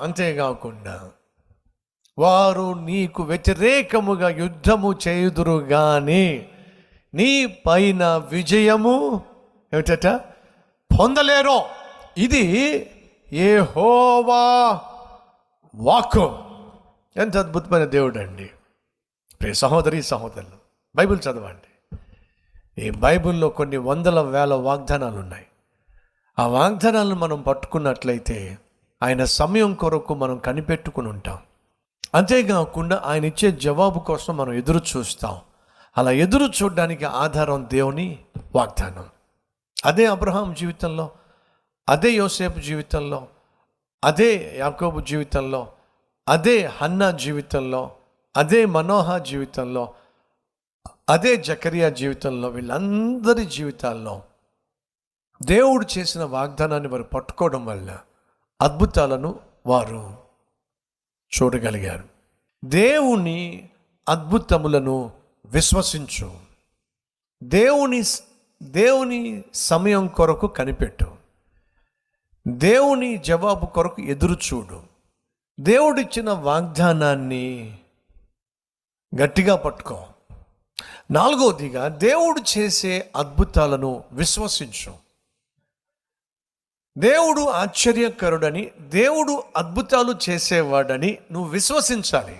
అంతేకాకుండా వారు నీకు వ్యతిరేకముగా యుద్ధము చేయుదురు కానీ నీ పైన విజయము ఏమిటట? పొందలేరు. ఇది ఏ హోవా వాక్కు. ఎంత అద్భుతమైన దేవుడు అండి ప్రే సహోదరి సహోదరులు బైబిల్ చదవండి. ఈ బైబిల్లో కొన్ని వందల వేల వాగ్దానాలు ఉన్నాయి ఆ వాగ్దానాలను మనం పట్టుకున్నట్లయితే ఆయన సమయం కొరకు మనం కనిపెట్టుకుని ఉంటాం. అంతేకాకుండా ఆయన ఇచ్చే జవాబు కోసం మనం ఎదురు చూస్తాం. అలా ఎదురు చూడడానికి ఆధారం దేవుని వాగ్దానం. అదే అబ్రహాం జీవితంలో అదే యోసేపు జీవితంలో అదే యాకోబు జీవితంలో అదే హన్నా జీవితంలో అదే మనోహ జీవితంలో అదే జకరియా జీవితంలో వీళ్ళందరి జీవితాల్లో దేవుడు చేసిన వాగ్దానాన్ని వారు పట్టుకోవడం వల్ల అద్భుతాలను వారు చూడగలిగారు. దేవుని అద్భుతములను విశ్వసించు. దేవుని దేవుని సమయం కొరకు కనిపెట్టు. దేవుని జవాబు కొరకు ఎదురు చూడు. దేవుడిచ్చిన వాగ్దానాన్ని గట్టిగా పట్టుకో. నాలుగవదిగా దేవుడు చేసే అద్భుతాలను విశ్వసించు. దేవుడు ఆశ్చర్యకరుడని దేవుడు అద్భుతాలు చేసేవాడని నువ్వు విశ్వసించాలి.